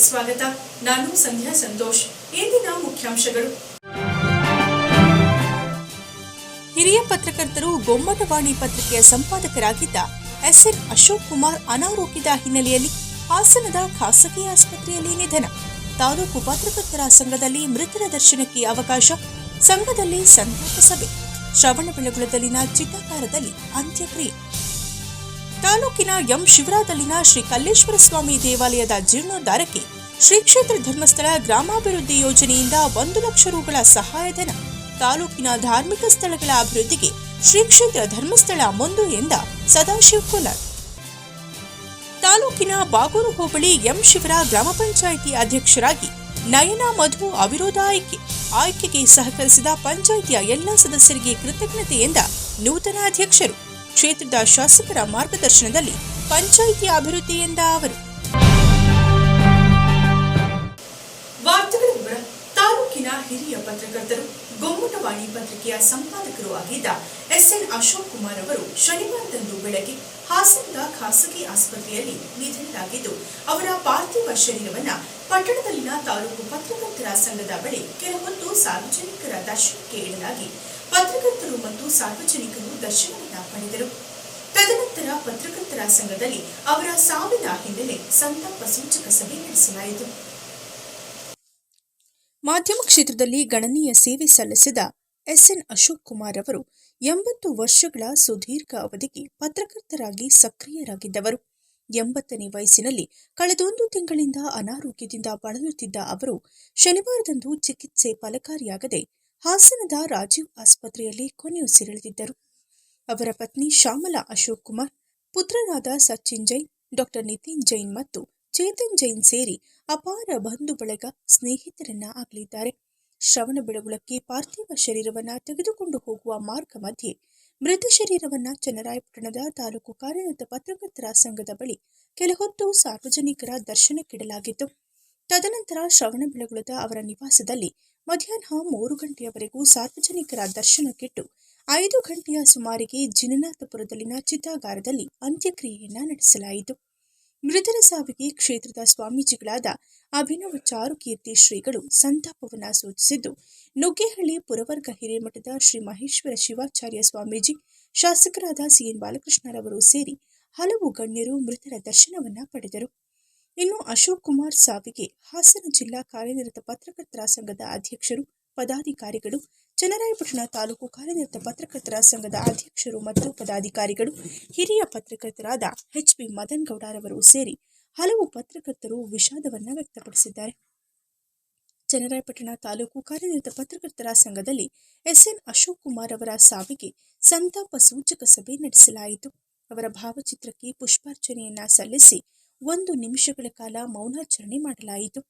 ಸ್ವಾಗತ. ನಾನು ಸಂಧ್ಯಾ ಸಂತೋಷ್. ಇಂದಿನ ಮುಖ್ಯಾಂಶಗಳು. ಹಿರಿಯ ಪತ್ರಕರ್ತರು ಗೊಮ್ಮಟವಾಣಿ ಪತ್ರಿಕೆಯ ಸಂಪಾದಕರಾಗಿದ್ದ ಎಸ್ಎನ್ ಅಶೋಕ್ ಕುಮಾರ್ ಅನಾರೋಗ್ಯದ ಹಿನ್ನೆಲೆಯಲ್ಲಿ ಹಾಸನದ ಖಾಸಗಿ ಆಸ್ಪತ್ರೆಯಲ್ಲಿ ನಿಧನ. ತಾಲೂಕು ಪತ್ರಕರ್ತರ ಸಂಘದಲ್ಲಿ ಮೃತರ ದರ್ಶನಕ್ಕೆ ಅವಕಾಶ, ಸಂಘದಲ್ಲಿ ಸಂತಾಪ ಸಭೆ. ಶ್ರವಣಬೆಳಗುಳದಲ್ಲಿನ ಚಿತ್ತಾಕಾರದಲ್ಲಿ ಅಂತ್ಯಕ್ರಿಯೆ. ತಾಲೂಕಿನ ಎಂ ಶಿವರಾದಲ್ಲಿನ ಶ್ರೀ ಕಲ್ಲೇಶ್ವರ ಸ್ವಾಮಿ ದೇವಾಲಯದ ಜೀರ್ಣೋದ್ಧಾರಕ್ಕೆ ಶ್ರೀ ಕ್ಷೇತ್ರ ಧರ್ಮಸ್ಥಳ ಗ್ರಾಮಾಭಿವೃದ್ಧಿ ಯೋಜನೆಯಿಂದ ಒಂದು ಲಕ್ಷ ರೂಗಳ ಸಹಾಯಧನ. ತಾಲೂಕಿನ ಧಾರ್ಮಿಕ ಸ್ಥಳಗಳ ಅಭಿವೃದ್ಧಿಗೆ ಶ್ರೀ ಕ್ಷೇತ್ರ ಧರ್ಮಸ್ಥಳ ಮುಂದು ಎಂದ ಸದಾಶಿವ್ ಕುಲಾರ್. ತಾಲೂಕಿನ ಬಾಗೂರು ಹೋಬಳಿ ಎಂ ಶಿವರ ಗ್ರಾಮ ಪಂಚಾಯಿತಿ ಅಧ್ಯಕ್ಷರಾಗಿ ನಯನ ಮಧು ಅವಿರೋಧ ಆಯ್ಕೆ. ಆಯ್ಕೆಗೆ ಸಹಕರಿಸಿದ ಪಂಚಾಯಿತಿಯ ಎಲ್ಲ ಸದಸ್ಯರಿಗೆ ಕೃತಜ್ಞತೆ ಎಂದ ನೂತನ ಅಧ್ಯಕ್ಷರು. ಕ್ಷೇತ್ರದ ಶಾಸಕರ ಮಾರ್ಗದರ್ಶನದಲ್ಲಿ ಪಂಚಾಯಿತಿ ಅಭಿವೃದ್ಧಿ ಎಂದ ಅವರು. ತಾಲೂಕಿನ ಹಿರಿಯ ಪತ್ರಕರ್ತರು, ಗೊಮ್ಮಟವಾಣಿ ಪತ್ರಿಕೆಯ ಸಂಪಾದಕರು ಆಗಿದ್ದ ಎಸ್ಎನ್ ಅಶೋಕ್ ಕುಮಾರ್ ಅವರು ಶನಿವಾರದಂದು ಬೆಳಗ್ಗೆ ಹಾಸನದ ಖಾಸಗಿ ಆಸ್ಪತ್ರೆಯಲ್ಲಿ ನಿಧನರಾಗಿದ್ದು, ಅವರ ಪಾರ್ಥಿವ ಶರೀರವನ್ನ ಪಟ್ಟಣದಲ್ಲಿನ ತಾಲೂಕು ಪತ್ರಕರ್ತರ ಸಂಘದ ಬಳಿ ಕೆಲವೊಂದು ಸಾರ್ವಜನಿಕರ ದರ್ಶನಕ್ಕೆ ಇಡಲಾಗಿ, ಪತ್ರಕರ್ತರು ಮತ್ತು ಸಾರ್ವಜನಿಕರು ದರ್ಶನವನ್ನ ಪಡೆದರು ತದನಂತರ ಪತ್ರಕರ್ತರ ಸಂಘದಲ್ಲಿ ಅವರ ಸಾವಿನ ಹಿನ್ನೆಲೆ ಸಂತಾಪ ಸೂಚಕ ಸಭೆ ನಡೆಸಲಾಯಿತು. ಮಾಧ್ಯಮ ಕ್ಷೇತ್ರದಲ್ಲಿ ಗಣನೀಯ ಸೇವೆ ಸಲ್ಲಿಸಿದ ಎಸ್ಎನ್. ಅಶೋಕ್ ಕುಮಾರ್ ಅವರು ಎಂಬತ್ತು ವರ್ಷಗಳ ಸುದೀರ್ಘ ಅವಧಿಗೆ ಪತ್ರಕರ್ತರಾಗಿ ಸಕ್ರಿಯರಾಗಿದ್ದವರು. ಎಂಬತ್ತನೇ ವಯಸ್ಸಿನಲ್ಲಿ ಕಳೆದೊಂದು ತಿಂಗಳಿಂದ ಅನಾರೋಗ್ಯದಿಂದ ಬಳಲುತ್ತಿದ್ದ ಅವರು ಶನಿವಾರದಂದು ಚಿಕಿತ್ಸೆ ಫಲಕಾರಿಯಾಗದೆ ಹಾಸನದ ರಾಜೀವ್ ಆಸ್ಪತ್ರೆಯಲ್ಲಿ ಕೊನೆಯುಸಿರೆಳೆದಿದ್ದರು. ಅವರ ಪತ್ನಿ ಶ್ಯಾಮಲಾ ಅಶೋಕ್ ಕುಮಾರ್, ಪುತ್ರರಾದ ಸಚಿನ್ ಜೈನ್, ಡಾಕ್ಟರ್ ನಿತಿನ್ ಜೈನ್ ಮತ್ತು ಚೇತನ್ ಜೈನ್ ಸೇರಿ ಅಪಾರ ಬಂಧು ಬಳಗ ಸ್ನೇಹಿತರನ್ನ ಆಗಲಿದ್ದಾರೆ. ಶ್ರವಣ ಬೆಳಗುಳಕ್ಕೆ ಪಾರ್ಥಿವ ಶರೀರವನ್ನ ತೆಗೆದುಕೊಂಡು ಹೋಗುವ ಮಾರ್ಗ ಮಧ್ಯೆ ಮೃತ ಶರೀರವನ್ನ ಚನ್ನರಾಯಪಟ್ಟಣದ ತಾಲೂಕು ಕಾರ್ಯರತ ಪತ್ರಕರ್ತರ ಸಂಘದ ಬಳಿ ಕೆಲ ಹೊತ್ತು ಸಾರ್ವಜನಿಕರ ದರ್ಶನಕ್ಕಿಡಲಾಗಿತ್ತು ತದನಂತರ ಶ್ರವಣಬೆಳಗೊಳದ ಅವರ ನಿವಾಸದಲ್ಲಿ ಮಧ್ಯಾಹ್ನ ಮೂರು ಗಂಟೆಯವರೆಗೂ ಸಾರ್ವಜನಿಕರ ದರ್ಶನಕ್ಕಿಟ್ಟು ಐದು ಗಂಟೆಯ ಸುಮಾರಿಗೆ ಜಿನನಾಥಪುರದಲ್ಲಿನ ಚಿತಾಗಾರದಲ್ಲಿ ಅಂತ್ಯಕ್ರಿಯೆಯನ್ನು ನಡೆಸಲಾಯಿತು. ಮೃತರ ಸಾವಿಗೆ ಕ್ಷೇತ್ರದ ಸ್ವಾಮೀಜಿಗಳಾದ ಅಭಿನವ ಚಾರುಕೀರ್ತಿ ಶ್ರೀಗಳು ಸಂತಾಪವನ್ನು ಸೂಚಿಸಿದ್ದು, ನುಗ್ಗೇಹಳ್ಳಿ ಪುರವರ್ಗ ಹಿರೇಮಠದ ಶ್ರೀ ಮಹೇಶ್ವರ ಶಿವಾಚಾರ್ಯ ಸ್ವಾಮೀಜಿ, ಶಾಸಕರಾದ ಸಿಎನ್ ಬಾಲಕೃಷ್ಣರವರು ಸೇರಿ ಹಲವು ಗಣ್ಯರು ಮೃತರ ದರ್ಶನವನ್ನ ಪಡೆದರು. ಇನ್ನು ಅಶೋಕ್ ಕುಮಾರ್ ಸಾವಿಗೆ ಹಾಸನ ಜಿಲ್ಲಾ ಕಾರ್ಯನಿರತ ಪತ್ರಕರ್ತರ ಸಂಘದ ಅಧ್ಯಕ್ಷರು ಪದಾಧಿಕಾರಿಗಳು, ಚನ್ನರಾಯಪಟ್ಟಣ ತಾಲೂಕು ಕಾರ್ಯನಿರತ ಪತ್ರಕರ್ತರ ಸಂಘದ ಅಧ್ಯಕ್ಷರು ಮತ್ತು ಪದಾಧಿಕಾರಿಗಳು, ಹಿರಿಯ ಪತ್ರಕರ್ತರಾದ ಎಚ್ ಪಿ ಮದನ್ ಗೌಡರವರು ಸೇರಿ ಹಲವು ಪತ್ರಕರ್ತರು ವಿಷಾದವನ್ನು ವ್ಯಕ್ತಪಡಿಸಿದ್ದಾರೆ. ಚನ್ನರಾಯಪಟ್ಟಣ ತಾಲೂಕು ಕಾರ್ಯನಿರತ ಪತ್ರಕರ್ತರ ಸಂಘದಲ್ಲಿ ಎಸ್ಎನ್ ಅಶೋಕ್ ಕುಮಾರ್ ಅವರ ಸಾವಿಗೆ ಸಂತಾಪ ಸೂಚಕ ಸಭೆ ನಡೆಸಲಾಯಿತು. ಅವರ ಭಾವಚಿತ್ರಕ್ಕೆ ಪುಷ್ಪಾರ್ಚನೆಯನ್ನ ಸಲ್ಲಿಸಿ ಒಂದು ನಿಮಿಷಗಳ ಕಾಲ ಮೌನಾಚರಣೆ ಮಾಡಲಾಯಿತು.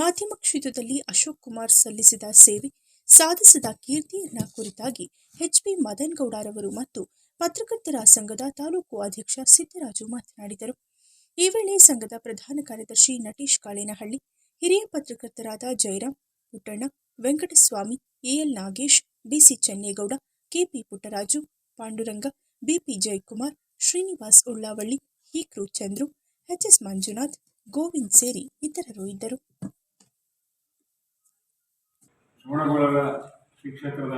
ಮಾಧ್ಯಮ ಕ್ಷೇತ್ರದಲ್ಲಿ ಅಶೋಕ್ ಕುಮಾರ್ ಸಲ್ಲಿಸಿದ ಸೇವೆ ಸಾಧಿಸಿದ ಕೀರ್ತಿಯನ್ನ ಕುರಿತಾಗಿ ಎಚ್ಪಿ ಮದನ್ ಗೌಡರವರು ಮತ್ತು ಪತ್ರಕರ್ತರ ಸಂಘದ ತಾಲೂಕು ಅಧ್ಯಕ್ಷ ಸಿದ್ದರಾಜು ಮಾತನಾಡಿದರು. ಈ ವೇಳೆ ಸಂಘದ ಪ್ರಧಾನ ಕಾರ್ಯದರ್ಶಿ ನಟೇಶ್ ಕಾಳೇನಹಳ್ಳಿ, ಹಿರಿಯ ಪತ್ರಕರ್ತರಾದ Jayaram Puttanna, Venkataswamy, AL Nagesh, BC Chennegowda, KP Puttaraju, Panduranga, BP Jayakumar, Srinivas Ullavalli ಹೀಕ್ರು Chandru H S Manjunath, Govind ಸೇರಿ ಇತರರು ಇದ್ದರು. ಶ್ರವಣಬೆಳಗೊಳ ಶ್ರೀ ಕ್ಷೇತ್ರದ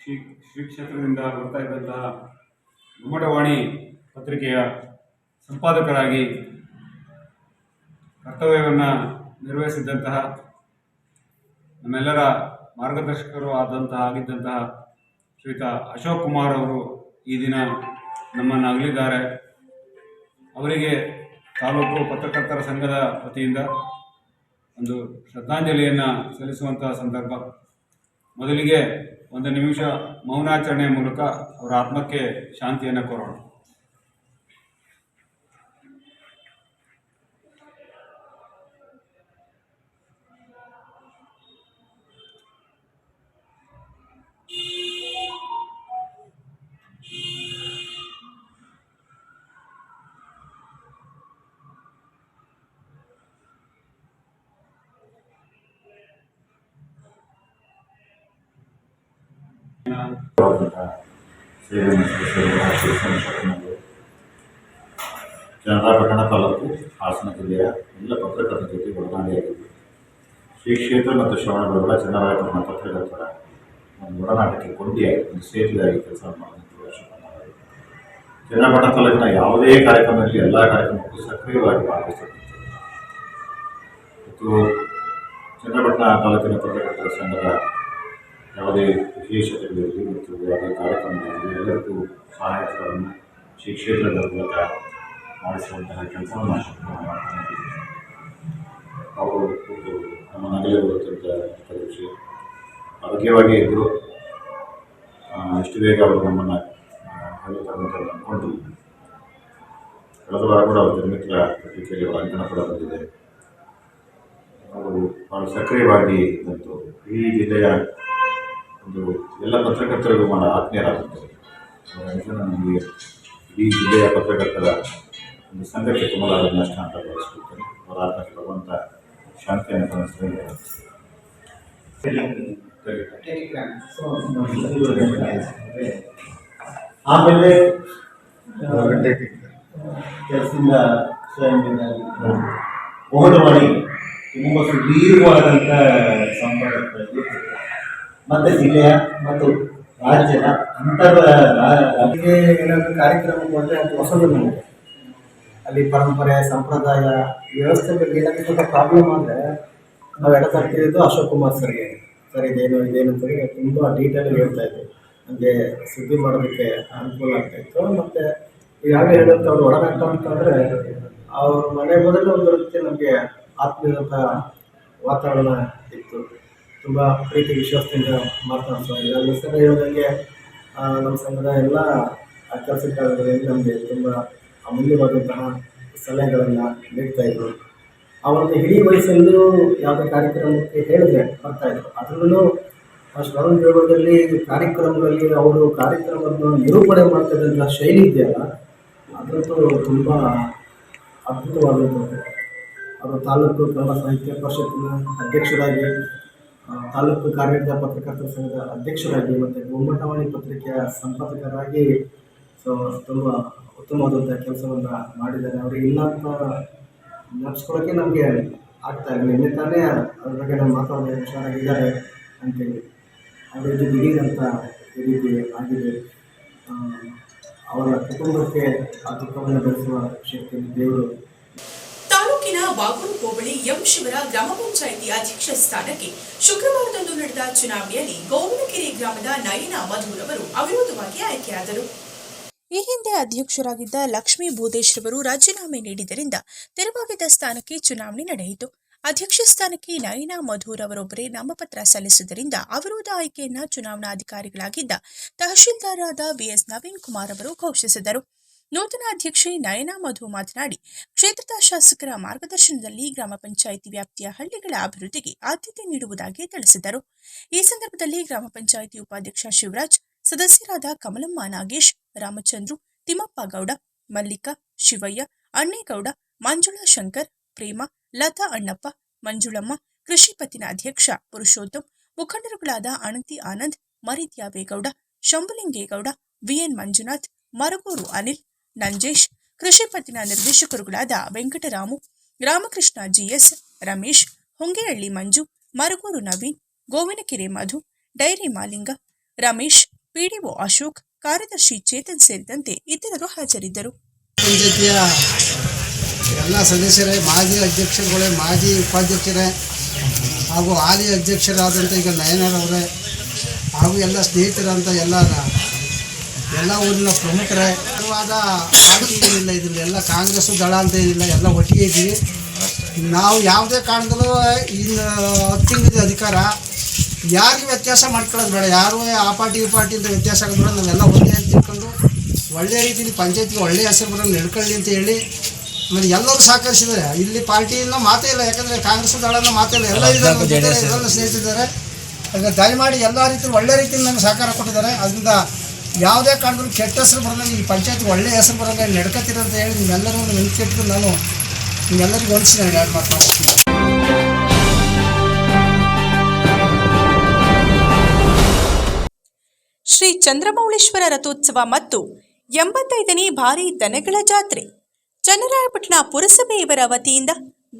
ಶ್ರೀ ಶ್ರೀ ಕ್ಷೇತ್ರದಿಂದ ಬರ್ತಾ ಇದ್ದಂತಹ ಗುಮ್ಮಟವಾಣಿ ಪತ್ರಿಕೆಯ ಸಂಪಾದಕರಾಗಿ ಕರ್ತವ್ಯವನ್ನು ನಿರ್ವಹಿಸಿದ್ದಂತಹ ನಮ್ಮೆಲ್ಲರ ಮಾರ್ಗದರ್ಶಕರು ಆದಂತಹ ಆಗಿದ್ದಂತಹ ಶ್ರೀತ ಅಶೋಕ್ ಕುಮಾರ್ ಅವರು ಈ ದಿನ ನಮ್ಮನ್ನು ಅಗಲಿದ್ದಾರೆ ಅವರಿಗೆ ತಾಲೂಕು ಪತ್ರಕರ್ತರ ಸಂಘದ ವತಿಯಿಂದ ಒಂದು ಶ್ರದ್ಧಾಂಜಲಿಯನ್ನು ಸಲ್ಲಿಸುವಂತಹ ಸಂದರ್ಭ. ಮೊದಲಿಗೆ ಒಂದು ನಿಮಿಷ ಮೌನಾಚರಣೆಯ ಮೂಲಕ ಅವರ ಆತ್ಮಕ್ಕೆ ಶಾಂತಿಯನ್ನು ಕೋರೋಣ. ಸೇವೆಯನ್ನು ಸಂಶೋಧನೆಗಳು ಚನ್ನರಾಯಪಟ್ಟಣ ತಾಲೂಕು ಹಾಸನ ಜಿಲ್ಲೆಯ ಎಲ್ಲ ಪತ್ರಕರ್ತರ ಜೊತೆ ಒಡನಾಡಿಯಾಗಿದ್ದು ಶ್ರೀ ಕ್ಷೇತ್ರ ಮತ್ತು ಶ್ರವಣಬೆಳಗೊಳ ಚನ್ನರಾಯಪಟ್ಟಣ ಪತ್ರಕರ್ತರ ಒಂದು ಒಡನಾಟಕ್ಕೆ ಕೊಂಡಿಯಾಗಿ, ಒಂದು ಸೇತುವೆಯಾಗಿ ಕೆಲಸ ಮಾಡಿದಂಥ ಚನ್ನಪಟ್ಟಣ ತಾಲೂಕಿನ ಯಾವುದೇ ಕಾರ್ಯಕ್ರಮದಲ್ಲಿ ಎಲ್ಲ ಕಾರ್ಯಕ್ರಮಕ್ಕೂ ಸಕ್ರಿಯವಾಗಿ ಭಾಗವಹಿಸುತ್ತಿದ್ದಾರೆ ಮತ್ತು ಚನ್ನಪಟ್ಟಣ ತಾಲೂಕಿನ ಪತ್ರಕರ್ತರ ಸಂಘದ ಯಾವುದೇ ವಿಶೇಷತೆಗಳಿರಲಿ ಮತ್ತು ಯಾವುದೇ ಕಾರ್ಯಕ್ರಮಗಳಿರಲಿ ಎಲ್ಲರಿಗೂ ಸಹಾಯಕರನ್ನು ಶ್ರೀ ಕ್ಷೇತ್ರದ ಮೂಲಕ ಮಾಡಿಸುವಂತಹ ಕೆಲಸವನ್ನು ಇದ್ದಾರೆ. ಅವರು ನಮ್ಮ ನಗಲೇ ಬರುತ್ತಂತ ಪರೀಕ್ಷೆ ಆರೋಗ್ಯವಾಗಿ ಇದ್ದರು ಇಷ್ಟು ಬೇಗ ಅವರು ನಮ್ಮನ್ನು ಅಂತ ಅಂದ್ಕೊಂಡು ಕಳೆದ ವಾರ ಕೂಡ ಅವರ ಮಿತ್ರ ಪತ್ರಿಕೆಯಲ್ಲಿ ಅಂಕಣ ಕೂಡ ಬಂದಿದೆ. ಅವರು ಭಾಳ ಸಕ್ರಿಯವಾಗಿ ಬಂತು. ಈ ಜಿಲ್ಲೆಯ ಒಂದು ಎಲ್ಲ ಪತ್ರಕರ್ತರಿಗೂ ಭಾಳ ಆತ್ಮೀಯರಾಗಿರ್ತಾರೆ ಇದು ಇಡೀ ಜಿಲ್ಲೆಯ ಪತ್ರಕರ್ತರ ಒಂದು ಸಂಘಕ್ಕೆ ತುಂಬಲಾದ ನಷ್ಟ ಅಂತ ಭಾವಿಸ್ಕೊಳ್ತೇನೆ. ಅವರ ಆತ್ಮಕ್ಕೆ ಭಗವಂತ ಶಾಂತಿಯನ್ನು ಕಾಣಿಸ್ತೇನೆ ಆಮೇಲೆ ಕೆಲಸದಿಂದ ಸ್ವಯಂ ಹೋರಾಟ ಮಾಡಿ ತುಂಬ ಸುದೀರ್ಘವಾದಂಥ ಸಂಪರ್ಕದಲ್ಲಿ ಮತ್ತು ಜಿಲ್ಲೆಯ ಮತ್ತು ರಾಜ್ಯದ ಅಂತರ್ ಏನಾದರೂ ಕಾರ್ಯಕ್ರಮ ಕೊಟ್ಟರೆ ಅದು ಹೊಸದು ನಮಗೆ. ಅಲ್ಲಿ ಪರಂಪರೆ, ಸಂಪ್ರದಾಯ, ವ್ಯವಸ್ಥೆ ಬಗ್ಗೆ ಏನಾದರೂ ಸ್ವಲ್ಪ ಪ್ರಾಬ್ಲಮ್ ಆದರೆ ನಾವು ಎಡತಾಡ್ತಿದ್ದು ಅಶೋಕ್ ಕುಮಾರ್ ಸರ್ಗೆ. ಸರ್, ಇದೇನು ಇದೇನು ಅಂತೇಳಿ ತುಂಬ ಡೀಟೇಲ್ ಹೇಳ್ತಾ ಇದ್ದೆ ನಮಗೆ ಸುದ್ದಿ ಮಾಡೋದಕ್ಕೆ ಅನುಕೂಲ ಆಗ್ತಾಯಿತ್ತು ಮತ್ತು ಯಾವ ಹೇಳುವಂಥ ಅವ್ರು ಒಡನಾಟ ಅಂತಂದರೆ ಅವ್ರ ಮನೆ ಮೊದಲು ಒಂದು ರೀತಿ ನಮಗೆ ಆತ್ಮೀಯತ ವಾತಾವರಣ ಇತ್ತು. ತುಂಬ ಪ್ರೀತಿ ವಿಶ್ವಾಸದಿಂದ ಮಾತನಾಡ್ತಾ ಇದ್ದಾರೆ ಹೇಳಿದಂಗೆ ಆ, ನಮ್ಮ ಸಂಘದ ಎಲ್ಲ ಕೆಲಸ ಕಾರ್ಯಗಳಲ್ಲಿ ನಮಗೆ ತುಂಬ ಅಮೂಲ್ಯವಾದಂತಹ ಸಲಹೆಗಳನ್ನು ನೀಡ್ತಾ ಇದ್ರು. ಅವರನ್ನು ಇಡೀ ವಯಸ್ಸಲ್ಲೂ ಯಾವುದೇ ಕಾರ್ಯಕ್ರಮಕ್ಕೆ ಹೇಳಿದ್ರೆ ಬರ್ತಾ ಇದ್ರು. ಅದರಲ್ಲೂ ಶ್ರವಣ ಬೆಳಗೊಳದಲ್ಲಿ ಕಾರ್ಯಕ್ರಮಗಳಲ್ಲಿ ಅವರು ಕಾರ್ಯಕ್ರಮವನ್ನು ನಿರೂಪಣೆ ಮಾಡ್ತಾ ಇದ್ದಂಥ ಶೈಲಿ ಇದೆಯಲ್ಲ ಅದಂತೂ ತುಂಬ ಅದ್ಭುತವಾದಂಥದ್ದು. ಅವರು ತಾಲೂಕು ಕನ್ನಡ ಸಾಹಿತ್ಯ ಪರಿಷತ್ತಿನ ಅಧ್ಯಕ್ಷರಾಗಿ ತಾಲೂಕು ಕಾರ್ಯದ ಪತ್ರಕರ್ತರ ಸಂಘದ ಅಧ್ಯಕ್ಷರಾಗಿ ಮತ್ತು ಗೊಮ್ಮಟವಾಣಿ ಪತ್ರಿಕೆಯ ಸಂಪಾದಕರಾಗಿ, ಸೊ, ತುಂಬ ಉತ್ತಮವಾದಂಥ ಕೆಲಸವನ್ನು ಮಾಡಿದ್ದಾರೆ. ಅವರಿಗೆ ಇಲ್ಲ ಅಂತ ನೆನೆಸ್ಕೊಳ್ಳೋಕ್ಕೆ ನಮಗೆ ಆಗ್ತಾ ಇಲ್ಲ. ನಿನ್ನೆ ತಾನೇ ಅದ್ರ ಬಗ್ಗೆ ನಾವು ಮಾತಾಡೋದು ಹುಷಾರಾಗಿದ್ದಾರೆ ಅಂತೇಳಿ. ಅವರ ಜೊತೆ ಅಂತ ಈ ಆಗಿದೆ. ಅವರ ಕುಟುಂಬಕ್ಕೆ ಆ ದುಃಖವನ್ನು ಬೆಳೆಸುವ ಶಕ್ತಿ ದೇವರು ತಾಲೂಕಿನ ಬಾಗೂರು ಹೋಬಳಿ ಎಂ ಶಿವರ ಗ್ರಾಮ ಪಂಚಾಯಿತಿ ಅಧ್ಯಕ್ಷ ಸ್ಥಾನಕ್ಕೆ ಶುಕ್ರವಾರದಂದು ನಡೆದ ಚುನಾವಣೆಯಲ್ಲಿ ಗೋವಿನಕೆರೆ ಗ್ರಾಮದ ನಯನ ಮಧುರ್ ಅವರು ಅವಿರೋಧವಾಗಿ ಆಯ್ಕೆಯಾದರು. ಈ ಹಿಂದೆ ಅಧ್ಯಕ್ಷರಾಗಿದ್ದ ಲಕ್ಷ್ಮೀ ಭೂದೇಶ್ ರವರು ರಾಜೀನಾಮೆ ನೀಡಿದ್ದರಿಂದ ತೆರವಾಗಿದ್ದ ಸ್ಥಾನಕ್ಕೆ ಚುನಾವಣೆ ನಡೆಯಿತು. ಅಧ್ಯಕ್ಷ ಸ್ಥಾನಕ್ಕೆ ನಯನಾ ಮಧೂರ್ ಅವರೊಬ್ಬರೇ ನಾಮಪತ್ರ ಸಲ್ಲಿಸಿದ್ದರಿಂದ ಅವಿರೋಧ ಆಯ್ಕೆಯನ್ನ ಚುನಾವಣಾಧಿಕಾರಿಗಳಾಗಿದ್ದ ತಹಶೀಲ್ದಾರರಾದ ವಿಎಸ್ ನವೀನ್ ಕುಮಾರ್ ಅವರು ಘೋಷಿಸಿದರು. ನೂತನ ಅಧ್ಯಕ್ಷೆ ನಯನಾ ಮಧು ಮಾತನಾಡಿ, ಕ್ಷೇತ್ರದ ಶಾಸಕರ ಮಾರ್ಗದರ್ಶನದಲ್ಲಿ ಗ್ರಾಮ ಪಂಚಾಯಿತಿ ವ್ಯಾಪ್ತಿಯ ಹಳ್ಳಿಗಳ ಅಭಿವೃದ್ಧಿಗೆ ಆದ್ಯತೆ ನೀಡುವುದಾಗಿ ತಿಳಿಸಿದರು. ಈ ಸಂದರ್ಭದಲ್ಲಿ ಗ್ರಾಮ ಪಂಚಾಯಿತಿ ಉಪಾಧ್ಯಕ್ಷ ಶಿವರಾಜ್, ಸದಸ್ಯರಾದ ಕಮಲಮ್ಮ ನಾಗೇಶ್, ರಾಮಚಂದ್ರು, ತಿಮ್ಮಪ್ಪ ಗೌಡ, ಮಲ್ಲಿಕಾ, ಶಿವಯ್ಯ, ಅಣ್ಣೇಗೌಡ, ಮಂಜುಳಾ ಶಂಕರ್, ಪ್ರೇಮ, ಲತಾ ಅಣ್ಣಪ್ಪ, ಮಂಜುಳಮ್ಮ, ಕೃಷಿ ಪತ್ತಿನ ಅಧ್ಯಕ್ಷ ಪುರುಷೋತ್ತಮ್, ಮುಖಂಡರುಗಳಾದ ಅಣತಿ ಆನಂದ್ ಮರಿದ್ಯಾಬೇಗೌಡ ಶಂಭುಲಿಂಗೇಗೌಡ ವಿಎನ್ ಮಂಜುನಾಥ್, ಮರಗೂರು ಅನಿಲ್ ನಂಜೇಶ್, ಕೃಷಿ ಪತ್ತಿನ ನಿರ್ದೇಶಕರುಗಳಾದ Venkataramu, Ramakrishna, GS Ramesh, Hongehalli Manju, Maraguru Naveen, Govinakere Madhu, dairy Malinga, Ramesh, PDO Ashok, ಕಾರ್ಯದರ್ಶಿ ಚೇತನ್ ಸೇರಿದಂತೆ ಇತರರು ಹಾಜರಿದ್ದರು. ಎಲ್ಲ ಸದಸ್ಯರೇ, ಮಾಜಿ ಅಧ್ಯಕ್ಷರುಗಳೇ, ಮಾಜಿ ಉಪಾಧ್ಯಕ್ಷರೇ ಹಾಗೂ ಹಾಲಿ ಅಧ್ಯಕ್ಷರಾದಂಥ ಈಗ ನಯನರವರೇ ಹಾಗೂ ಎಲ್ಲ ಸ್ನೇಹಿತರಂತ ಎಲ್ಲ ಎಲ್ಲ ಊರಿನ ಪ್ರಮುಖರೇ ವಾದ ಪಾರ್ಟಿ ಏನಿಲ್ಲ ಇದರಲ್ಲಿ ಎಲ್ಲ ಕಾಂಗ್ರೆಸ್ ದಳ ಅಂತ ಏನಿಲ್ಲ ಎಲ್ಲ ಒಟ್ಟಿಗೆ ಇದ್ದೀವಿ. ನಾವು ಯಾವುದೇ ಕಾರಣದಲ್ಲೂ ಇನ್ನು ತಿಂಗಳಿದೆ ಅಧಿಕಾರ ಯಾರಿಗೂ ವ್ಯತ್ಯಾಸ ಮಾಡ್ಕೊಳ್ಳೋದು ಬೇಡ. ಯಾರು ಆ ಪಾರ್ಟಿ ಈ ಪಾರ್ಟಿ ಅಂತ ವ್ಯತ್ಯಾಸ ಆಗೋದು ಬೇಡ. ನಾವೆಲ್ಲ ಒಂದೇ ಅಂತ ತಿಳ್ಕೊಂಡು ಒಳ್ಳೆಯ ರೀತಿಯಲ್ಲಿ ಪಂಚಾಯತ್ಗೆ ಒಳ್ಳೆಯ ಹೆಸರು ಬರೋದು ನಡ್ಕೊಳ್ಳಿ ಅಂತ ಹೇಳಿ ಆಮೇಲೆ ಎಲ್ಲರೂ ಸಹಕರಿಸಿದ್ದಾರೆ. ಇಲ್ಲಿ ಪಾರ್ಟಿಯಿಂದ ಮಾತೇ ಇಲ್ಲ ಯಾಕಂದರೆ ಕಾಂಗ್ರೆಸ್ ದಳನ ಮಾತೇ ಇಲ್ಲ. ಎಲ್ಲ ಇದನ್ನು ಸ್ನೇಹಿತಿದ್ದಾರೆ ಅದಕ್ಕೆ ದಯಮಾಡಿ ಎಲ್ಲ ರೀತಿಯಲ್ಲಿ ಒಳ್ಳೆ ರೀತಿಯಲ್ಲಿ ನಮಗೆ ಸಹಕಾರ ಕೊಟ್ಟಿದ್ದಾರೆ. ಅದರಿಂದ ಯಾವುದೇ ಕಾರಣದಲ್ಲೂ ಕೆಟ್ಟ ಹೆಸರು ಬರೋದಂಗೆ ಈ ಪಂಚಾಯತ್ ಒಳ್ಳೆಯ ಹೆಸರು ಬರೋಂಗೆ ಅಂತ ಹೇಳಿ ನಿಮ್ಮೆಲ್ಲರೂ ನೆನ್ಪಿಟ್ಟು ನಾನು ನಿಮ್ಮೆಲ್ಲರಿಗೂ ನಾನು ಎರಡು ಮಾತು ಮಾಡ್ತೀನಿ ಶ್ರೀ ಚಂದ್ರಮೌಳೇಶ್ವರ ರಥೋತ್ಸವ ಮತ್ತು ಎಂಬತ್ತೈದನೇ ಭಾರಿ ದನಗಳ ಜಾತ್ರೆ. ಚನ್ನರಾಯಪಟ್ಟಣ ಪುರಸಭೆ ಇವರ ವತಿಯಿಂದ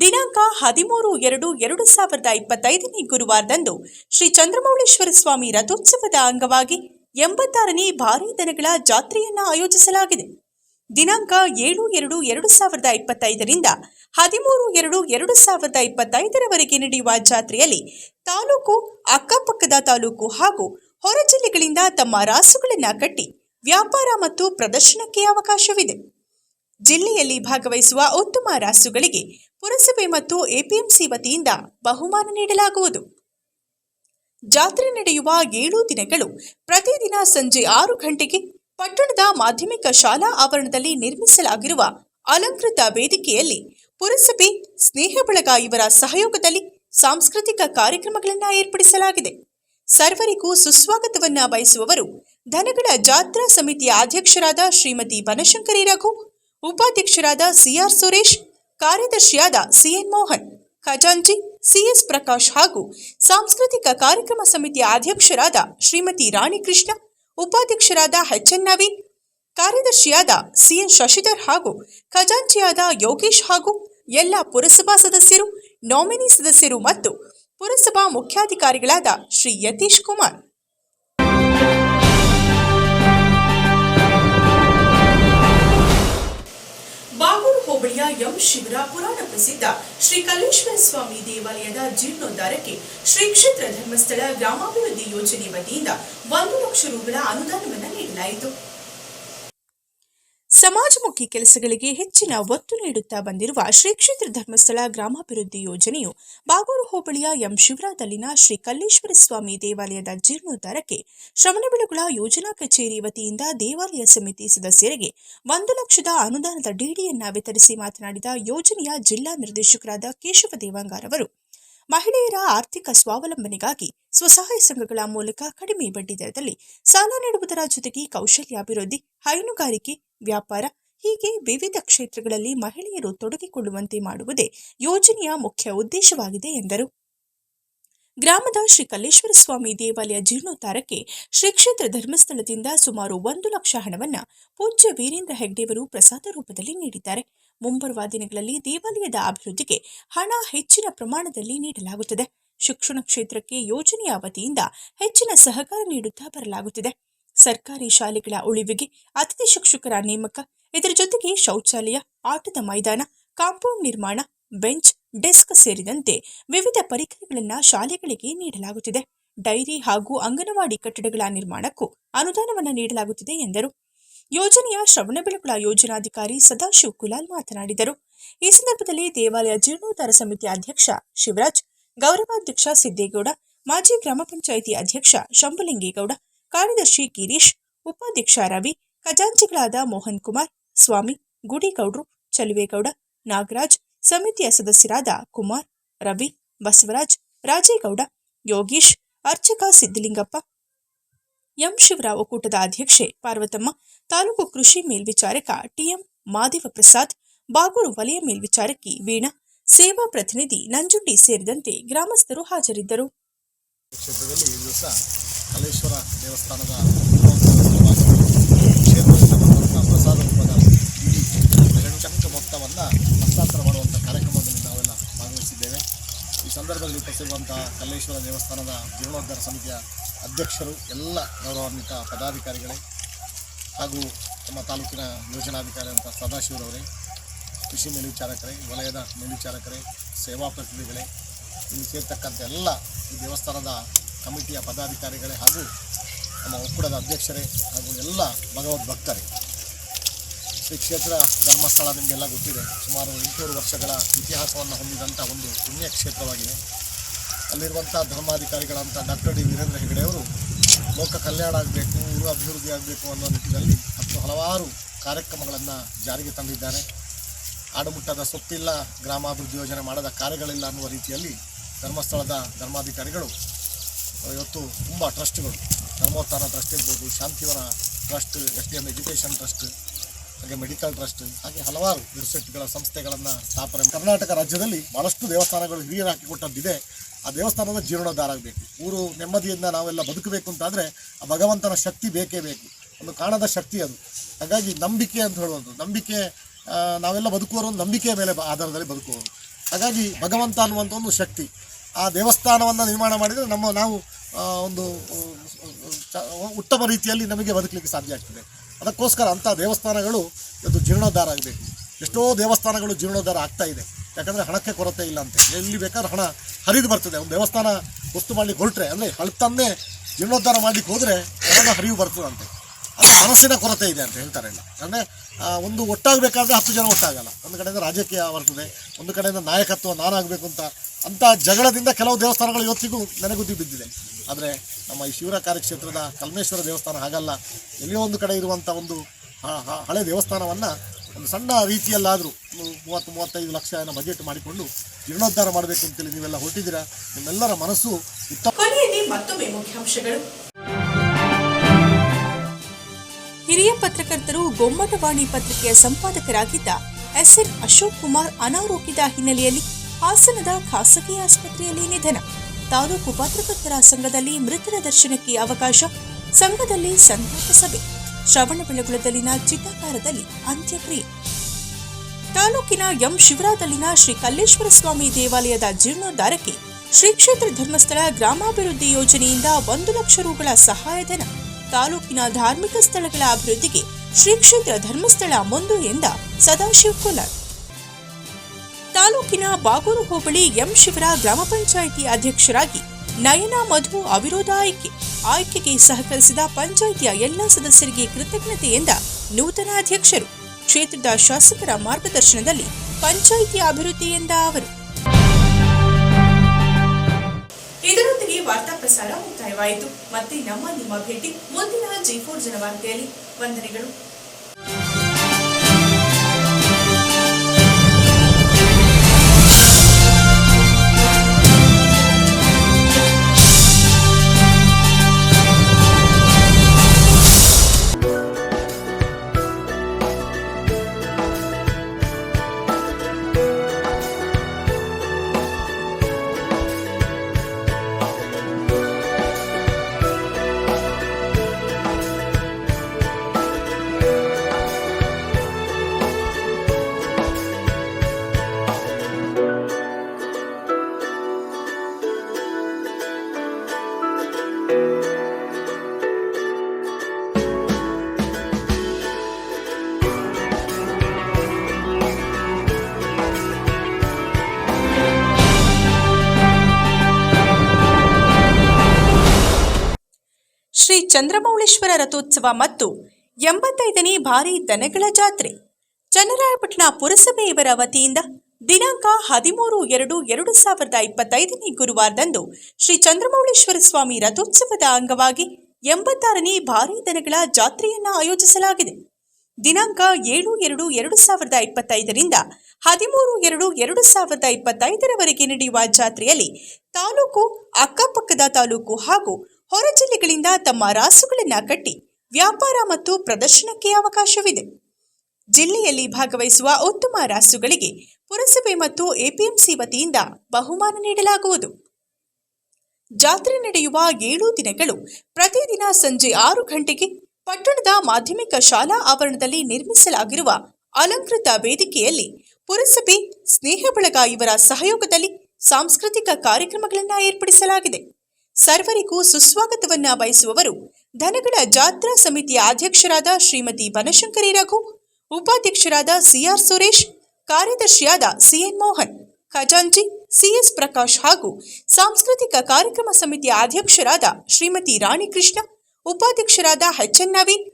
ದಿನಾಂಕ ಹದಿಮೂರು ಎರಡು ಎರಡು ಸಾವಿರದ ಇಪ್ಪತ್ತೈದನೇ ಗುರುವಾರದಂದು ಶ್ರೀ ಚಂದ್ರಮೌಳೇಶ್ವರ ಸ್ವಾಮಿ ರಥೋತ್ಸವದ ಅಂಗವಾಗಿ ಎಂಬತ್ತಾರನೇ ಭಾರಿ ದನಗಳ ಜಾತ್ರೆಯನ್ನ ಆಯೋಜಿಸಲಾಗಿದೆ. ದಿನಾಂಕ ಏಳು ಎರಡು ಎರಡು ಸಾವಿರದ ಇಪ್ಪತ್ತೈದರಿಂದ ಹದಿಮೂರು ಎರಡು ಎರಡು ಸಾವಿರದ ಇಪ್ಪತ್ತೈದರವರೆಗೆ ನಡೆಯುವ ಜಾತ್ರೆಯಲ್ಲಿ ತಾಲೂಕು, ಅಕ್ಕಪಕ್ಕದ ತಾಲೂಕು ಹಾಗೂ ಹೊರ ಜಿಲ್ಲೆಗಳಿಂದ ತಮ್ಮ ರಾಸುಗಳನ್ನು ಕಟ್ಟಿ ವ್ಯಾಪಾರ ಮತ್ತು ಪ್ರದರ್ಶನಕ್ಕೆ ಅವಕಾಶವಿದೆ. ಜಿಲ್ಲೆಯಲ್ಲಿ ಭಾಗವಹಿಸುವ ಉತ್ತಮ ರಾಸುಗಳಿಗೆ ಪುರಸಭೆ ಮತ್ತು ಎಪಿಎಂಸಿ ವತಿಯಿಂದ ಬಹುಮಾನ ನೀಡಲಾಗುವುದು. ಜಾತ್ರೆ ನಡೆಯುವ ಏಳು ದಿನಗಳು. ಪ್ರತಿದಿನ ಸಂಜೆ ಆರು ಗಂಟೆಗೆ ಪಟ್ಟಣದ ಮಾಧ್ಯಮಿಕ ಶಾಲಾ ಆವರಣದಲ್ಲಿ ನಿರ್ಮಿಸಲಾಗಿರುವ ಅಲಂಕೃತ ವೇದಿಕೆಯಲ್ಲಿ ಪುರಸಭೆ, ಸ್ನೇಹ ಬಳಗ ಇವರ ಸಹಯೋಗದಲ್ಲಿ ಸಾಂಸ್ಕೃತಿಕ ಕಾರ್ಯಕ್ರಮಗಳನ್ನು ಏರ್ಪಡಿಸಲಾಗಿದೆ. ಸರ್ವರಿಗೂ ಸುಸ್ವಾಗತವನ್ನ ಬಯಸುವವರು ದನಗಳ ಜಾತ್ರಾ ಸಮಿತಿಯ ಅಧ್ಯಕ್ಷರಾದ ಶ್ರೀಮತಿ ಬನಶಂಕರಿ ರಘು, ಉಪಾಧ್ಯಕ್ಷರಾದ ಸಿಆರ್ ಸುರೇಶ್, ಕಾರ್ಯದರ್ಶಿಯಾದ ಸಿಎನ್ ಮೋಹನ್, ಖಜಾಂಚಿ ಸಿಎಸ್ ಪ್ರಕಾಶ್ ಹಾಗೂ ಸಾಂಸ್ಕೃತಿಕ ಕಾರ್ಯಕ್ರಮ ಸಮಿತಿಯ ಅಧ್ಯಕ್ಷರಾದ ಶ್ರೀಮತಿ ರಾಣಿ ಕೃಷ್ಣ ಉಪಾಧ್ಯಕ್ಷರಾದ ಎಚ್ಎನ್ ನವೀನ್, ಕಾರ್ಯದರ್ಶಿಯಾದ ಸಿಎನ್ ಶಶಿಧರ್ ಹಾಗೂ ಖಜಾಂಚಿಯಾದ ಯೋಗೇಶ್ ಹಾಗೂ ಎಲ್ಲ ಪುರಸಭಾ ಸದಸ್ಯರು, ನಾಮಿನಿ ಸದಸ್ಯರು ಮತ್ತು ಪುರಸಭಾ ಮುಖ್ಯಾಧಿಕಾರಿಗಳಾದ ಶ್ರೀ ಯತೀಶ್ ಕುಮಾರ್. ಶಿವರ ಪುರಾಣ ಪ್ರಸಿದ್ಧ ಶ್ರೀ ಕಲ್ಲೇಶ್ವರ ಸ್ವಾಮಿ ದೇವಾಲಯದ ಜೀರ್ಣೋದ್ಧಾರಕ್ಕೆ ಶ್ರೀ ಕ್ಷೇತ್ರ ಧರ್ಮಸ್ಥಳ ಗ್ರಾಮಾಭಿವೃದ್ಧಿ ಯೋಜನೆ ವತಿಯಿಂದ ಒಂದು ಲಕ್ಷ ರೂಗಳ ಅನುದಾನವನ್ನು ನೀಡಲಾಯಿತು. ಸಮಾಜಮುಖಿ ಕೆಲಸಗಳಿಗೆ ಹೆಚ್ಚಿನ ಒತ್ತು ನೀಡುತ್ತಾ ಬಂದಿರುವ ಶ್ರೀ ಕ್ಷೇತ್ರ ಧರ್ಮಸ್ಥಳ ಗ್ರಾಮಾಭಿವೃದ್ಧಿ ಯೋಜನೆಯು ಬಾಗೂರು ಹೋಬಳಿಯ ಎಂ ಶಿವರಾದಲ್ಲಿನ ಶ್ರೀ ಕಲ್ಲೇಶ್ವರ ಸ್ವಾಮಿ ದೇವಾಲಯದ ಜೀರ್ಣೋದ್ಧಾರಕ್ಕೆ ಶ್ರವಣಬೆಳಗೊಳ ಯೋಜನಾ ಕಚೇರಿ ವತಿಯಿಂದ ದೇವಾಲಯ ಸಮಿತಿ ಸದಸ್ಯರಿಗೆ ಒಂದು ಲಕ್ಷದ ಅನುದಾನದ ಡಿಡಿಯನ್ನ ವಿತರಿಸಿ ಮಾತನಾಡಿದ ಯೋಜನೆಯ ಜಿಲ್ಲಾ ನಿರ್ದೇಶಕರಾದ ಕೇಶವ ದೇವಾಂಗಾರ್ ಅವರು, ಮಹಿಳೆಯರ ಆರ್ಥಿಕ ಸ್ವಾವಲಂಬನೆಗಾಗಿ ಸ್ವಸಹಾಯ ಸಂಘಗಳ ಮೂಲಕ ಕಡಿಮೆ ಬಡ್ಡಿ ದರದಲ್ಲಿ ಸಾಲ ನೀಡುವುದರ ಜೊತೆಗೆ ಕೌಶಲ್ಯಾಭಿವೃದ್ಧಿ, ಹೈನುಗಾರಿಕೆ ವ್ಯಾಪಾರ, ಹೀಗೆ ವಿವಿಧ ಕ್ಷೇತ್ರಗಳಲ್ಲಿ ಮಹಿಳೆಯರು ತೊಡಗಿಕೊಳ್ಳುವಂತೆ ಮಾಡುವುದೇ ಯೋಜನೆಯ ಮುಖ್ಯ ಉದ್ದೇಶವಾಗಿದೆ ಎಂದರು. ಗ್ರಾಮದ ಶ್ರೀ ಕಲ್ಲೇಶ್ವರ ಸ್ವಾಮಿ ದೇವಾಲಯ ಜೀರ್ಣೋದ್ಧಾರಕ್ಕೆ ಶ್ರೀ ಕ್ಷೇತ್ರ ಧರ್ಮಸ್ಥಳದಿಂದ ಸುಮಾರು ಒಂದು ಲಕ್ಷ ಹಣವನ್ನ ಪೂಜ್ಯ ವೀರೇಂದ್ರ ಹೆಗ್ಡೆಯವರು ಪ್ರಸಾದ ರೂಪದಲ್ಲಿ ನೀಡಿದ್ದಾರೆ. ಮುಂಬರುವ ದಿನಗಳಲ್ಲಿ ದೇವಾಲಯದ ಅಭಿವೃದ್ಧಿಗೆ ಹಣ ಹೆಚ್ಚಿನ ಪ್ರಮಾಣದಲ್ಲಿ ನೀಡಲಾಗುತ್ತದೆ. ಶಿಕ್ಷಣ ಕ್ಷೇತ್ರಕ್ಕೆ ಯೋಜನೆಯ ವತಿಯಿಂದ ಹೆಚ್ಚಿನ ಸಹಕಾರ ನೀಡುತ್ತಾ ಬರಲಾಗುತ್ತಿದೆ. ಸರ್ಕಾರಿ ಶಾಲೆಗಳ ಉಳಿವಿಗೆ ಅತಿಥಿ ಶಿಕ್ಷಕರ ನೇಮಕ, ಇದರ ಜೊತೆಗೆ ಶೌಚಾಲಯ, ಆಟದ ಮೈದಾನ, ಕಾಂಪೌಂಡ್ ನಿರ್ಮಾಣ, ಬೆಂಚ್, ಡೆಸ್ಕ್ ಸೇರಿದಂತೆ ವಿವಿಧ ಪರಿಕರಗಳನ್ನು ಶಾಲೆಗಳಿಗೆ ನೀಡಲಾಗುತ್ತಿದೆ. ಡೈರಿ ಹಾಗೂ ಅಂಗನವಾಡಿ ಕಟ್ಟಡಗಳ ನಿರ್ಮಾಣಕ್ಕೂ ಅನುದಾನವನ್ನು ನೀಡಲಾಗುತ್ತಿದೆ ಎಂದರು. ಯೋಜನೆಯ ಶ್ರವಣಬೆಳಗೊಳ ಯೋಜನಾಧಿಕಾರಿ ಸದಾಶಿವ್ ಕುಲಾಲ್ ಮಾತನಾಡಿದರು. ಈ ಸಂದರ್ಭದಲ್ಲಿ ದೇವಾಲಯ ಜೀರ್ಣೋದ್ಧಾರ ಸಮಿತಿ ಅಧ್ಯಕ್ಷ ಶಿವರಾಜ್, ಗೌರವಾಧ್ಯಕ್ಷ ಸಿದ್ದೇಗೌಡ, ಮಾಜಿ ಗ್ರಾಮ ಪಂಚಾಯಿತಿ ಅಧ್ಯಕ್ಷ ಶಂಭುಲಿಂಗೇಗೌಡ ಕಾರ್ಯದರ್ಶಿ ಗಿರೀಶ್, ಉಪಾಧ್ಯಕ್ಷ ರವಿ, ಖಜಾಂಚಿಗಳಾದ ಮೋಹನ್ ಕುಮಾರ್ ಸ್ವಾಮಿ ಗುಡಿಗೌಡ್ರು, ಚಲುವೇಗೌಡ, ನಾಗರಾಜ್, ಸಮಿತಿಯ ಸದಸ್ಯರಾದ ಕುಮಾರ್, ರವಿ, ಬಸವರಾಜ್, ರಾಜೇಗೌಡ, ಯೋಗೀಶ್, ಅರ್ಚಕ ಸಿದ್ದಲಿಂಗಪ್ಪ ಎಂ ಶಿವರಾವ್ ಒಕ್ಕೂಟದ ಅಧ್ಯಕ್ಷೆ ಪಾರ್ವತಮ್ಮ, ತಾಲೂಕು ಕೃಷಿ ಮೇಲ್ವಿಚಾರಕ ಟಿಎಂ ಮಾದೇವ ಪ್ರಸಾದ್ ಬಾಗೂರು ವಲಯ ಮೇಲ್ವಿಚಾರಕಿ ವೀಣಾ, ಸೇವಾ ಪ್ರತಿನಿಧಿ ನಂಜುಂಡಿ ಸೇರಿದಂತೆ ಗ್ರಾಮಸ್ಥರು ಹಾಜರಿದ್ದರು. ಕಲೇಶ್ವರ ದೇವಸ್ಥಾನದ ಕ್ಷೇತ್ರದಿಂದ ಪ್ರಸಾದ ರೂಪದ ಇಡೀ ಗಂಟಂಕ ಮೊತ್ತವನ್ನು ಹಸ್ತಾಂತರ ಮಾಡುವಂಥ ಕಾರ್ಯಕ್ರಮದಲ್ಲಿ ನಾವೆಲ್ಲ ಭಾಗವಹಿಸಿದ್ದೇವೆ. ಈ ಸಂದರ್ಭದಲ್ಲಿ ಉಪಸ್ಥಿತಿರುವಂಥ ಕಲ್ಲೇಶ್ವರ ದೇವಸ್ಥಾನದ ಜೀರ್ಣೋದ್ಧಾರ ಸಮಿತಿಯ ಅಧ್ಯಕ್ಷರು, ಎಲ್ಲ ಗೌರವಾನ್ವಿತ ಪದಾಧಿಕಾರಿಗಳೇ ಹಾಗೂ ನಮ್ಮ ತಾಲೂಕಿನ ಯೋಜನಾಧಿಕಾರಿ ಅಂತ ಸದಾಶಿವರವರೇ, ಕೃಷಿ ಮೇಲ್ವಿಚಾರಕರೇ, ವಲಯದ ಮೇಲ್ವಿಚಾರಕರೇ, ಸೇವಾ ಪ್ರತಿನಿಧಿಗಳೇ, ಇಲ್ಲಿ ಸೇರ್ತಕ್ಕಂಥ ಎಲ್ಲ ಈ ದೇವಸ್ಥಾನದ ಕಮಿಟಿಯ ಪದಾಧಿಕಾರಿಗಳೇ ಹಾಗೂ ನಮ್ಮ ಒಕ್ಕೂಟದ ಅಧ್ಯಕ್ಷರೇ ಹಾಗೂ ಎಲ್ಲ ಭಗವದ್ ಭಕ್ತರೇ. ಶ್ರೀ ಕ್ಷೇತ್ರ ಧರ್ಮಸ್ಥಳ ನಿಮಗೆಲ್ಲ ಗೊತ್ತಿದೆ, ಸುಮಾರು ಎಂಟುನೂರು ವರ್ಷಗಳ ಇತಿಹಾಸವನ್ನು ಹೊಂದಿದಂಥ ಒಂದು ಪುಣ್ಯ ಕ್ಷೇತ್ರವಾಗಿದೆ. ಅಲ್ಲಿರುವಂಥ ಧರ್ಮಾಧಿಕಾರಿಗಳಂಥ ಡಾಕ್ಟರ್ ಡಿ ವೀರೇಂದ್ರ ಹೆಗಡೆಯವರು ಲೋಕ ಕಲ್ಯಾಣ ಆಗಬೇಕು, ಊರು ಅಭಿವೃದ್ಧಿ ಆಗಬೇಕು ಅನ್ನೋ ನಿಟ್ಟಿನಲ್ಲಿ ಹತ್ತು ಹಲವಾರು ಕಾರ್ಯಕ್ರಮಗಳನ್ನು ಜಾರಿಗೆ ತಂದಿದ್ದಾರೆ. ಆಡುಮುಟ್ಟದ ಸೊಪ್ಪಿಲ್ಲ ಗ್ರಾಮಾಭಿವೃದ್ಧಿ ಯೋಜನೆ ಮಾಡದ ಕಾರ್ಯಗಳಿಲ್ಲ ಅನ್ನುವ ರೀತಿಯಲ್ಲಿ ಧರ್ಮಸ್ಥಳದ ಧರ್ಮಾಧಿಕಾರಿಗಳು ಇವತ್ತು ತುಂಬ ಟ್ರಸ್ಟ್ಗಳು. ಧರ್ಮೋತ್ಥಾನ ಟ್ರಸ್ಟ್ ಇರ್ಬೋದು, Shantivana trust, S D M education trust, ಹಾಗೆ ಮೆಡಿಕಲ್ ಟ್ರಸ್ಟ್, ಹಾಗೆ ಹಲವಾರು ಯೂನಿವರ್ಸಿಟಿಗಳ ಸಂಸ್ಥೆಗಳನ್ನು ಸ್ಥಾಪನೆ ಕರ್ನಾಟಕ ರಾಜ್ಯದಲ್ಲಿ ಭಾಳಷ್ಟು ದೇವಸ್ಥಾನಗಳು ಹಿರಿಯರು ಹಾಕಿಕೊಟ್ಟದ್ದಿದೆ ಆ ದೇವಸ್ಥಾನದ ಜೀರ್ಣೋದ್ಧಾರ ಆಗಬೇಕು ಊರು ನೆಮ್ಮದಿಯಿಂದ ನಾವೆಲ್ಲ ಬದುಕಬೇಕು ಅಂತಾದರೆ ಆ ಭಗವಂತನ ಶಕ್ತಿ ಬೇಕೇ ಬೇಕು. ಒಂದು ಕಾಣದ ಶಕ್ತಿ ಅದು. ಹಾಗಾಗಿ ನಂಬಿಕೆ ಅಂತ ಹೇಳುವಂಥದ್ದು. ನಂಬಿಕೆ ನಾವೆಲ್ಲ ಬದುಕುವವರು, ನಂಬಿಕೆಯ ಮೇಲೆ ಆಧಾರದಲ್ಲಿ ಬದುಕುವರು ಹಾಗಾಗಿ ಭಗವಂತ ಅನ್ನುವಂಥ ಒಂದು ಶಕ್ತಿ. ಆ ದೇವಸ್ಥಾನವನ್ನು ನಿರ್ಮಾಣ ಮಾಡಿದರೆ ನಮ್ಮ ನಾವು ಒಂದು ಉತ್ತಮ ರೀತಿಯಲ್ಲಿ ನಮಗೆ ಬದುಕಲಿಕ್ಕೆ ಸಾಧ್ಯ ಆಗ್ತದೆ. ಅದಕ್ಕೋಸ್ಕರ ಅಂಥ ದೇವಸ್ಥಾನಗಳು ಇವತ್ತು ಜೀರ್ಣೋದ್ಧಾರ ಆಗಬೇಕು. ಎಷ್ಟೋ ದೇವಸ್ಥಾನಗಳು ಜೀರ್ಣೋದ್ಧಾರ ಆಗ್ತಾ ಇದೆ. ಯಾಕಂದರೆ ಹಣಕ್ಕೆ ಕೊರತೆ ಇಲ್ಲ ಅಂತೆ. ಎಲ್ಲಿ ಬೇಕಾದ್ರೆ ಹಣ ಹರಿದು ಬರ್ತದೆ. ಒಂದು ದೇವಸ್ಥಾನ ವಸ್ತು ಮಾಡ್ಲಿಕ್ಕೆ ಹೊರಟ್ರೆ, ಅಂದರೆ ಹಳತನ್ನೇ ಜೀರ್ಣೋದ್ಧಾರ ಮಾಡಲಿಕ್ಕೆ ಹೋದರೆ ಹಣದ ಹರಿವು ಬರ್ತದಂತೆ ಅದು ಮನಸ್ಸಿನ ಕೊರತೆ ಇದೆ ಅಂತ ಹೇಳ್ತಾರೆ ಇಲ್ಲ ಅಂದರೆ ಒಂದು ಒಟ್ಟಾಗಬೇಕಾದ್ರೆ ಹತ್ತು ಜನ ಒಟ್ಟಾಗಲ್ಲ. ಒಂದು ಕಡೆಯಿಂದ ರಾಜಕೀಯ ಬರ್ತದೆ ಒಂದು ಕಡೆಯಿಂದ ನಾಯಕತ್ವ ನಾನಾಗಬೇಕು ಅಂತ ಅಂಥ ಜಗಳದಿಂದ ಕೆಲವು ದೇವಸ್ಥಾನಗಳು ಇವತ್ತಿಗೂ ನೆನೆಗುದ್ದಿ ಬಿದ್ದಿದೆ. ಆದರೆ ನಮ್ಮ ಈ ಶಿವರ ಕಾರ್ಯಕ್ಷೇತ್ರದ ಕಲ್ಮೇಶ್ವರ ದೇವಸ್ಥಾನ ಹಾಗಲ್ಲ. ಎಲ್ಲಿಯೋ ಒಂದು ಕಡೆ ಇರುವಂಥ ಒಂದು ಹಳೆ ದೇವಸ್ಥಾನವನ್ನು ಒಂದು ಸಣ್ಣ ರೀತಿಯಲ್ಲಾದರೂ ಮೂವತ್ತು, ಮೂವತ್ತೈದು ಲಕ್ಷ ಏನೋ ಬಜೆಟ್ ಮಾಡಿಕೊಂಡು ಜೀರ್ಣೋದ್ಧಾರ ಮಾಡಬೇಕು ಅಂತೇಳಿ ನೀವೆಲ್ಲ ಹೊರಟಿದ್ದೀರಾ? ನಿಮ್ಮೆಲ್ಲರ ಮನಸ್ಸು ಉತ್ತಮ ಮತ್ತೊಮ್ಮೆ ಮುಖ್ಯಾಂಶಗಳು. ಹಿರಿಯ ಪತ್ರಕರ್ತರು ಗೊಮ್ಮಟವಾಣಿ ಪತ್ರಿಕೆಯ ಸಂಪಾದಕರಾಗಿದ್ದ ಎಸ್ ಎಸ್ಎನ್ ಅಶೋಕ್ ಕುಮಾರ್ ಅನಾರೋಗ್ಯದ ಹಿನ್ನೆಲೆಯಲ್ಲಿ ಹಾಸನದ ಖಾಸಗಿ ಆಸ್ಪತ್ರೆಯಲ್ಲಿ ನಿಧನ. ತಾಲೂಕು ಪತ್ರಕರ್ತರ ಸಂಘದಲ್ಲಿ ಮೃತರ ದರ್ಶನಕ್ಕೆ ಅವಕಾಶ, ಸಂಘದಲ್ಲಿ ಸಂತಾಪ ಸಭೆ. ಶ್ರವಣಬೆಳಗುಳದಲ್ಲಿನ ಚಿತ್ತಾಕಾರದಲ್ಲಿ ಅಂತ್ಯಕ್ರಿಯೆ. ತಾಲೂಕಿನ ಎಂ ಶಿವರಾದಲ್ಲಿನ ಶ್ರೀ ಕಲ್ಲೇಶ್ವರ ಸ್ವಾಮಿ ದೇವಾಲಯದ ಜೀರ್ಣೋದ್ಧಾರಕ್ಕೆ ಶ್ರೀ ಕ್ಷೇತ್ರ ಧರ್ಮಸ್ಥಳ ಗ್ರಾಮಾಭಿವೃದ್ಧಿ ಯೋಜನೆಯಿಂದ ಒಂದು ಲಕ್ಷ ರೂಗಳ ಸಹಾಯಧನ. ತಾಲೂಕಿನ ಧಾರ್ಮಿಕ ಸ್ಥಳಗಳ ಅಭಿವೃದ್ಧಿಗೆ ಶ್ರೀ ಕ್ಷೇತ್ರ ಧರ್ಮಸ್ಥಳ ಮುಂದು ಎಂದ ಸದಾಶಿವ ಕೋಲಾರ್. ತಾಲೂಕಿನ ಬಾಗೂರು ಹೋಬಳಿ ಎಂ ಶಿವರ ಗ್ರಾಮ ಪಂಚಾಯಿತಿ ಅಧ್ಯಕ್ಷರಾಗಿ ನಯನ ಮಧು ಅವಿರೋಧ ಆಯ್ಕೆ ಆಯ್ಕೆಗೆ ಸಹಕರಿಸಿದ ಪಂಚಾಯಿತಿಯ ಎಲ್ಲ ಸದಸ್ಯರಿಗೆ ಕೃತಜ್ಞತೆಯಿಂದ ನೂತನ ಅಧ್ಯಕ್ಷರು, ಕ್ಷೇತ್ರದ ಶಾಸಕರ ಮಾರ್ಗದರ್ಶನದಲ್ಲಿ ಪಂಚಾಯಿತಿ ಅಭಿವೃದ್ಧಿ ಎಂದ ಅವರು. ಇದರೊಂದಿಗೆ ವಾರ್ತಾ ಪ್ರಸಾರ ಮುಕ್ತಾಯವಾಯಿತು. ಮತ್ತೆ ನಮ್ಮ ನಿಮ್ಮ ಭೇಟಿ ಮುಂದಿನ ಜಿ ಫೋರ್ ಜನವಾರ್ತೆಯಲ್ಲಿ. ವಂದನೆಗಳು. ಶ್ರೀ ಚಂದ್ರಮೌಳೇಶ್ವರ ರಥೋತ್ಸವ ಮತ್ತು ಎಂಬತ್ತೈದನೇ ಭಾರಿ ದನಗಳ ಜಾತ್ರೆ. ಚನ್ನರಾಯಪಟ್ಟಣ ಪುರಸಭೆಯವರ ವತಿಯಿಂದ ದಿನಾಂಕ ಹದಿಮೂರು ಎರಡು ಎರಡು ಸಾವಿರದ ಇಪ್ಪತ್ತೈದನೇ ಗುರುವಾರದಂದು ಶ್ರೀ ಚಂದ್ರಮೌಳೇಶ್ವರ ಸ್ವಾಮಿ ರಥೋತ್ಸವದ ಅಂಗವಾಗಿ ಎಂಬತ್ತಾರನೇ ಭಾರಿ ದನಗಳ ಜಾತ್ರೆಯನ್ನ ಆಯೋಜಿಸಲಾಗಿದೆ. ದಿನಾಂಕ ಏಳು ಎರಡು ಎರಡು ಸಾವಿರದ ಇಪ್ಪತ್ತೈದರಿಂದ ಹದಿಮೂರು ಎರಡು ಎರಡು ಸಾವಿರದ ಇಪ್ಪತ್ತೈದರವರೆಗೆ ನಡೆಯುವ ಜಾತ್ರೆಯಲ್ಲಿ ತಾಲೂಕು, ಅಕ್ಕಪಕ್ಕದ ತಾಲೂಕು ಹಾಗೂ ಹೊರ ಜಿಲ್ಲೆಗಳಿಂದ ತಮ್ಮ ರಾಸುಗಳನ್ನು ಕಟ್ಟಿ ವ್ಯಾಪಾರ ಮತ್ತು ಪ್ರದರ್ಶನಕ್ಕೆ ಅವಕಾಶವಿದೆ. ಜಿಲ್ಲೆಯಲ್ಲಿ ಭಾಗವಹಿಸುವ ಉತ್ತಮ ರಾಸುಗಳಿಗೆ ಪುರಸಭೆ ಮತ್ತು ಎಪಿಎಂಸಿ ವತಿಯಿಂದ ಬಹುಮಾನ ನೀಡಲಾಗುವುದು. ಜಾತ್ರೆ ನಡೆಯುವ ಏಳು ದಿನಗಳು ಪ್ರತಿದಿನ ಸಂಜೆ ಆರು ಗಂಟೆಗೆ ಪಟ್ಟಣದ ಮಾಧ್ಯಮಿಕ ಶಾಲಾ ಆವರಣದಲ್ಲಿ ನಿರ್ಮಿಸಲಾಗಿರುವ ಅಲಂಕೃತ ವೇದಿಕೆಯಲ್ಲಿ ಪುರಸಭೆ, ಸ್ನೇಹ ಬಳಗ ಇವರ ಸಹಯೋಗದಲ್ಲಿ ಸಾಂಸ್ಕೃತಿಕ ಕಾರ್ಯಕ್ರಮಗಳನ್ನು ಏರ್ಪಡಿಸಲಾಗಿದೆ. ಸರ್ವರಿಗೂ ಸುಸ್ವಾಗತವನ್ನ ಬಯಸುವವರು ದನಗಳ ಜಾತ್ರಾ ಸಮಿತಿಯ ಅಧ್ಯಕ್ಷರಾದ ಶ್ರೀಮತಿ ಬನಶಂಕರಿ ರಘು, ಉಪಾಧ್ಯಕ್ಷರಾದ ಸಿಆರ್ ಸುರೇಶ್, ಕಾರ್ಯದರ್ಶಿಯಾದ ಸಿಎನ್ ಮೋಹನ್, ಖಜಾಂಚಿ, ಸಿಎಸ್ ಪ್ರಕಾಶ್ ಹಾಗೂ ಸಾಂಸ್ಕೃತಿಕ ಕಾರ್ಯಕ್ರಮ ಸಮಿತಿಯ ಅಧ್ಯಕ್ಷರಾದ ಶ್ರೀಮತಿ ರಾಣಿ ಕೃಷ್ಣ ಉಪಾಧ್ಯಕ್ಷರಾದ ಎಚ್ಎನ್ ನವೀನ್,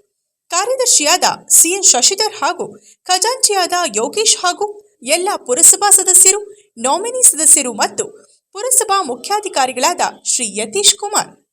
ಕಾರ್ಯದರ್ಶಿಯಾದ ಸಿಎನ್ ಶಶಿಧರ್ ಹಾಗೂ ಖಜಾಂಚಿಯಾದ ಯೋಗೇಶ್ ಹಾಗೂ ಎಲ್ಲ ಪುರಸಭಾ ಸದಸ್ಯರು, ನಾಮಿನಿ ಸದಸ್ಯರು ಮತ್ತು ಪುರಸಭಾ ಮುಖ್ಯಾಧಿಕಾರಿಗಳಾದ ಶ್ರೀ ಯತೀಶ್ ಕುಮಾರ್.